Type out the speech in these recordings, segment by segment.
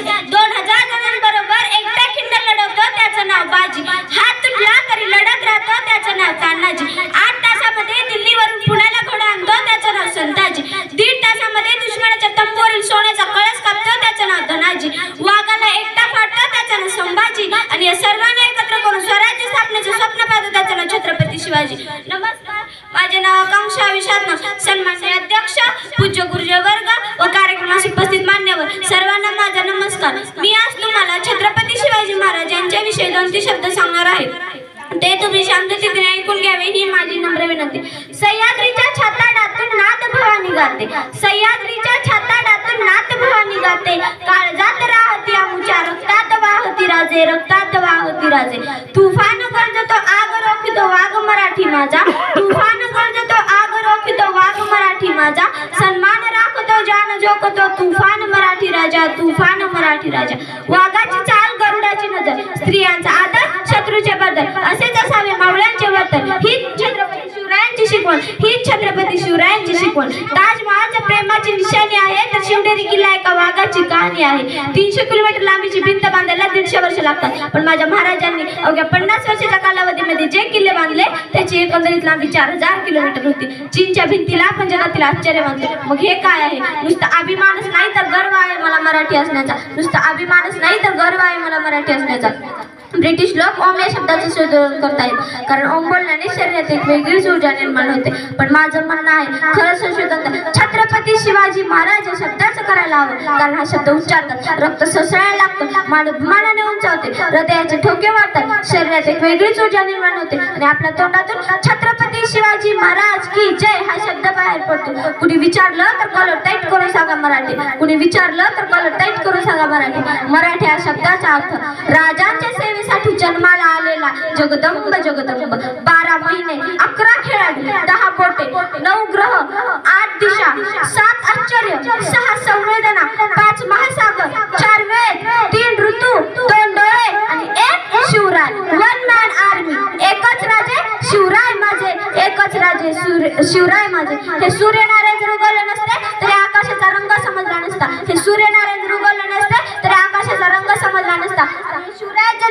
दोन हजार जणांबरोबर एकटा खिंड लढवतो त्याचं नाव बाजी. हात तुटला तरी लढत राहतो त्याचं नाव तानाजी. आठ तासामध्ये दिल्लीवरून पुण्याला घोडा आणतो त्याचं नाव संताजी. दीड तासामध्ये दुश्मनाच्या तंबूवरील सोन्याचा कळस कापतो त्याचं नाव धनाजी. वाघाला एकटा फाटतो त्याचं नाव संभाजी. आणि या सर्वांना एकत्र करून स्वराज्य स्थापनेचं स्वप्न पाहतो त्याचं नाव छत्रपती शिवाजी. नमस्कार. माझे नाव आकांक्षा विनंती. सह्याद्रीच्या छाताडातून नाथ भवानी गाते सह्याद्रीच्या छाताडातून नाथ भवानी गाते काळजात राहती आमुच्या रक्तात वाहती राजे रक्तात वाहती राजे. तुफान गरजतो आग रोखितो वाघ मराठी माझा. तुफान गरजतो आग रोखितो वाघ मराठी माझा. सन्मान राखतो जान जोखतो तुफान मराठी राजा तुफान मराठी राजा. वाघाची चाल गरुडाची नजर. स्त्रिया शिवनेरी किल्ला एका वाघाची कहाणी आहे. तीनशे किलोमीटर लांबीची भिंत बांधायला दीडशे वर्ष लागतात. पण माझ्या महाराजांनी अवघ्या पन्नास वर्षाच्या कालावधीमध्ये जे किल्ले बांधले त्याची एकंदरीत लांबी चार हजार किलोमीटर होती. चीनच्या भिंतीला आपण जगातील आश्चर्य मानले मग हे काय आहे? नुसतं अभिमानच नाही तर गर्व आहे मला मराठी असण्याचा नुसतं अभिमानच नाही तर गर्व आहे मला मराठी असण्याचा ब्रिटिश लोक ओम या शब्दाचे शोधन करतायत. कारण ओम बोलण्याने शरीरात एक वेगळीच ऊर्जा निर्माण होते. पण माझं म्हणणं आहे खरं संशोधन छत्रपती शिवाजी महाराज या शब्दाचं करायला हवं. कारण हा शब्द उच्चारतात. रक्त ससळायला लागतं. मान मानाने उंचावते. हृदयाचे ठोके वाढतात. शरीरात एक वेगळीच ऊर्जा निर्माण होते. आणि आपल्या तोंडातून छत्रपती शिवाजी महाराज की जय हा शब्द बाहेर पडतो. कुणी विचारलं तर कॉलर टाईट करून सांगा मराठी. कुणी विचारलं तर कॉलर टाईट करून सांगा मराठी. मराठी हा शब्दाचा अर्थ राजांच्या सेवे सेवेसाठी जन्माला आलेला जगदंब जगदंब. बारा महिने अकरा खेळाडू दहा बोटे नऊ ग्रह आठ दिशा सात आश्चर्य सहा संवेदना पाच महासागर चार वेद तीन ऋतू दोन डोळे आणि एक शिवराय. वन मॅन आर्मी एकच राजे शिवराय माझे एकच राजे शिवराय माझे. हे सूर्य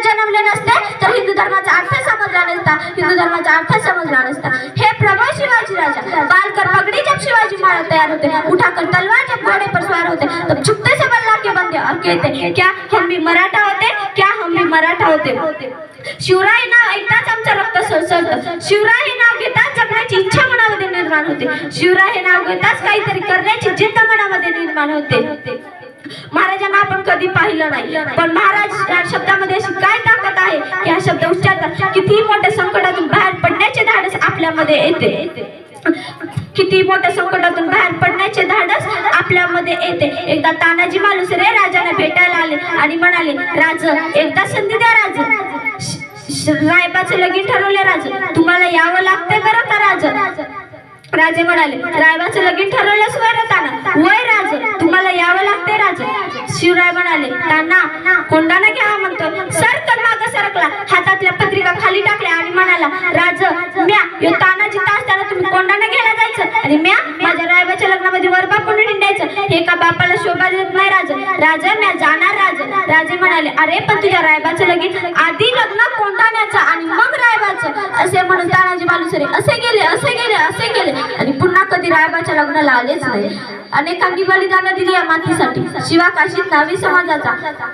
जन्मले नसते तर हिंदू धर्माचा अर्थ समजला नसता. हिंदू धर्माचा अर्थ समजला नसता. हे प्रबळ शिवाजी राजा. बालकर पगड़ी जब शिवाजी महाराज तैयार होते. उठाकर तलवार जब घोड़े पर सवार होते. तब झुकते से बल्ला के बंदे और कहते क्या हम भी मराठा होते? क्या हम भी मराठा होते? शिवराय नाव ऐकताच आमचं रक्त सळसळतं शिवराय हे नाव घेताच जगण्याची इच्छा मनामध्ये निर्माण होते. शिवराय हे नाव घेताच काहीतरी करण्याची जिद्द मनामध्ये निर्माण होते. महाराजांना आपण कधी पाहिलं नाही. पण महाराज या शब्दामध्ये अशी काय ताकद आहे की हा शब्द उच्चारतात किती मोठ्या संकटातून बाहेर पडण्याचे धाडस आपल्यामध्ये येते. किती मोठ्या संकटातून बाहेर पडण्याचे धाडस आपल्यामध्ये येते. एकदा तानाजी मालुसरे राजाला भेटायला आले आणि म्हणाले राज एकदा संधी द्या राज. श- लगीन ठरवले राज. तुम्हाला यावं लागतंय बरं का राज? राजे म्हणाले रायबाचं लगीन ठरवलंच वय ताना. वय राज. तुम्हाला यावं लागते राजा. शिवराय म्हणाले त्यांना कोंडाना घ्यावा म्हणतो. सर तर माग सरकला. हातातल्या पत्रिका खाली टाकल्या आणि म्हणाला राज म्या यो तानाजी तास त्याला तुम्ही कोंडाना घ्यायला जायचं आणि म्या माझ्या रायबाच्या लग्नामध्ये वरबा कोणी निंडायचं हे का बापाला शोभा देत नाही राज. राजा म्या जाणार राज. राजे म्हणाले अरे पण तुझ्या रायबाचं लगीन आधी लग्न कोंडाण्याचं आणि मग रायबाचं. असे म्हणून तानाजी बालुसरे असे गेले असे गेले असे गेले. आणि कधी रायबाच्या लग्नाला आलेच नाही. अनेकांनी बलिदान दिली या मातीसाठी. शिवा काशीत नावी समाजाचा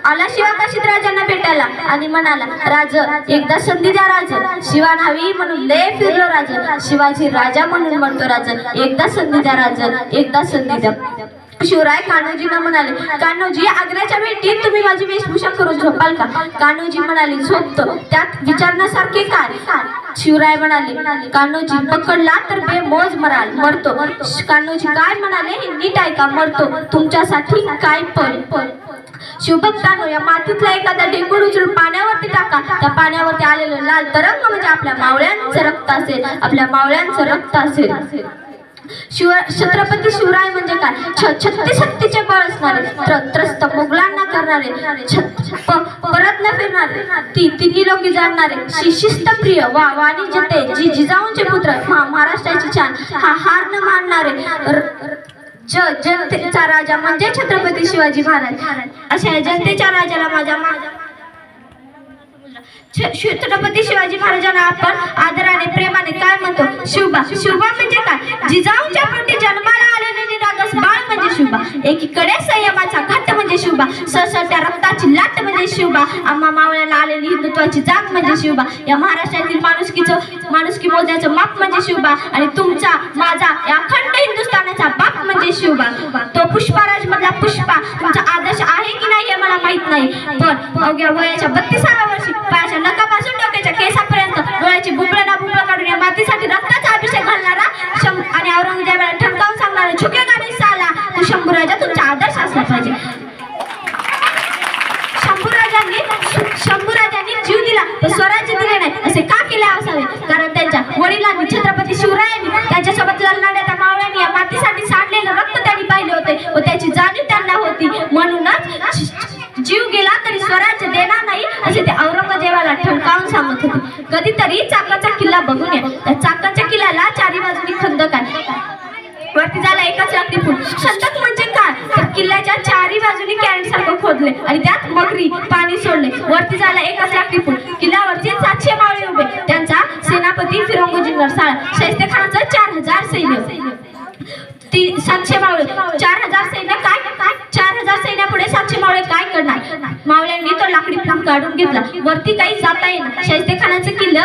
आला. शिवा काशीत राजांना भेटायला आणि म्हणाला राज एकदा संधी द्या राज शिवा नावी म्हणून लय फिरलो राज शिवाजी राजा म्हणून म्हणतो राज एकदा संधी द्या राज एकदा संधी द्या. शिवराय कान्होजींना म्हणाले कान्होजी आग्र्याच्या भेटीत तुम्ही माझी वेशभूषा करून झोपाल का? कान्होजी म्हणाले झोपतो. त्यात विचारण्यासारखे काय? शिवराय म्हणाले कान्होजी पकडला तर बेमोज मराल मरतो. कान्होजी काय म्हणाले नीट ऐका मरतो. तुमच्यासाठी काय पण. शिवभक्तानो या मातीतला एखादा डेंगू उचलून पाण्यावरती टाका. त्या पाण्यावरती आलेलं लाल तरंग म्हणजे आपल्या मावळ्यांचं रक्त असेल. आपल्या मावळ्यांचं रक्त असेल. शिव छत्रपती शिवराय म्हणजे काय? छ- छत्तीस शक्तीचे बळ असणारे त्रस्त मुघलांना करणारे परत न फिरणारे ती तिन्ही लोक जाणणारे शि- शिस्तप्रिय वा वाणी ते जी जिजाऊंचे पुत्र महाराष्ट्राची छान हा हार न मानणारे ज जनतेचा राजा म्हणजे छत्रपती शिवाजी महाराज. अशा जनतेच्या राजाला माझा छत्रपती शिवाजी महाराजांना आपण आदराने प्रेमाने काय म्हणतो? शिवबा शिवबा म्हणजे जिजाऊच्या पोटी जन्माला आलेले निरागस बाळ म्हणजे शिवबा एकीकडे संयमाचा घट म्हणजे शिवबा ससळत्या रक्ताची लाट म्हणजे शिवबा आम्हा मावळ्याला आलेली हिंदुत्वाची जात म्हणजे शुभा. या महाराष्ट्रातील माणुसकीचं माणुसकी मोजण्याचं माप म्हणजे शिवबा आणि तुमचा माझा या अखंड हिंदुस्थानाचा बाप म्हणजे शिवबा तो पुष्पाराज मधला पुष्पा. तुमचा आदर्श आहे की नाही हे मला माहीत नाही. पण अवघ्या वयाच्या बत्तीसाव्या वर्षी शंभूराजांनी जीव दिला पण स्वराज्य दिले नाही. असे का केले असावे? कारण त्यांच्या वडिलांनी छत्रपती शिवरायांनी त्यांच्यासोबत लढणाऱ्या त्या मावळ्यांनी या मातीसाठी सांडलेलं रक्त त्यांनी पाहिले होते. व त्याची जाणीव त्यांना होती. म्हणूनच जीव गेला तरी स्वराज्य देणार नाही असे ते औरंगजेबाला ठणकावून सांगत होते. कधीतरी चाकाचा किल्ला बघून या. त्या चाकाच्या किल्ल्याला चारी बाजूनी खंदक आहे. वरती झाला एकाच लाकडी फूट खंदक म्हणजे काय तर किल्ल्याच्या चारी बाजूनी कॅरेट सारखं आणि त्यात मगरी पाणी सोडले. वरती झाला एकाच लाकडी पूल. किल्ल्यावरती सातशे मावळे उभे. त्यांचा सेनापती फिरंगोजी नरसाळा शैस्ते खानाचा चार हजार सैन्य. ती सातशे मावळे. चार हजार सैन्य काय? काय चार हजार सैन्यापुढे सातशे मावळे काय करणार? मावळ्यांनी तो लाकडी फूट काढून घेतला. वरती काही जाता येणार शैस्ते खानाचं किल्ल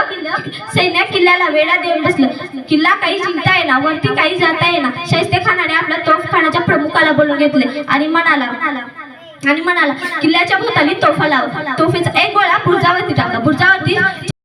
सैन्य किल्ल्याला वेळा देऊन बसलं. किल्ला काही जिंकता येणार वरती काही जाता येणार शैस्ते खानाने आपल्या तोफखानाच्या प्रमुखाला बोलून घेतले आणि म्हणाला आणि म्हणाला किल्ल्याच्या भोवताली तोफा लाव. तोफेचा एक गोळा बुरजावरती टाका. बुरजावरती